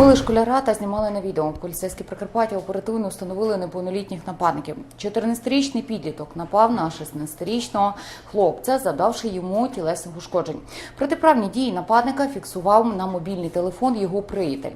Побили школяра та знімали на відео. Поліцейські Прикарпаття оперативно встановили неповнолітніх нападників. 14-річний підліток напав на 16-річного хлопця, завдавши йому тілесних ушкоджень. Протиправні дії нападника фіксував на мобільний телефон його приятель.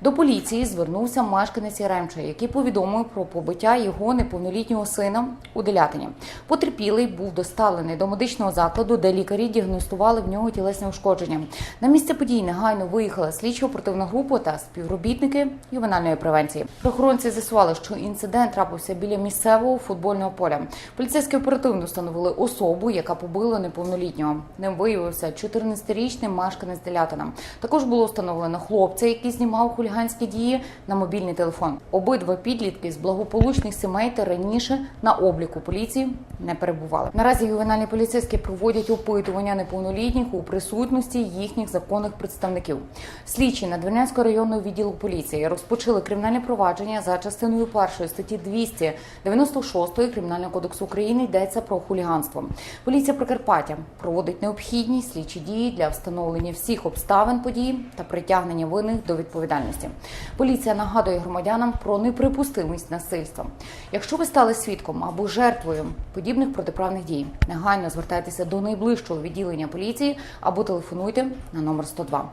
До поліції звернувся мешканець Яремча, який повідомив про побиття його неповнолітнього сина у Делятині. Потерпілий був доставлений до медичного закладу, де лікарі діагностували в нього тілесні ушкодження. На місце подій негайно виїхала слідчо-оперативна група та співробітники ювенальної превенції. Правоохоронці з'ясували, що інцидент трапився біля місцевого футбольного поля. Поліцейські оперативно встановили особу, яка побила неповнолітнього. Ним виявився 14-річний мешканець Делятина. Також було встановлено хлопця, який знімав хуліганські дії на мобільний телефон. Обидва підлітки з благополучних сімей та раніше на обліку поліції не перебували. Наразі ювенальні поліцейські проводять опитування неповнолітніх у присутності їхніх законних представників. Слідчі Надвірнянського районного відділу поліції розпочали кримінальне провадження за частиною першої статті 296 Кримінального кодексу України йдеться про хуліганство. Поліція Прикарпаття проводить необхідні слідчі дії для встановлення всіх обставин події та притягнення винних до відповідальності. Поліція нагадує громадянам про неприпустимість насильства. Якщо ви стали свідком або жертвою подібних протиправних дій, негайно звертайтеся до найближчого відділення поліції або телефонуйте на номер 102.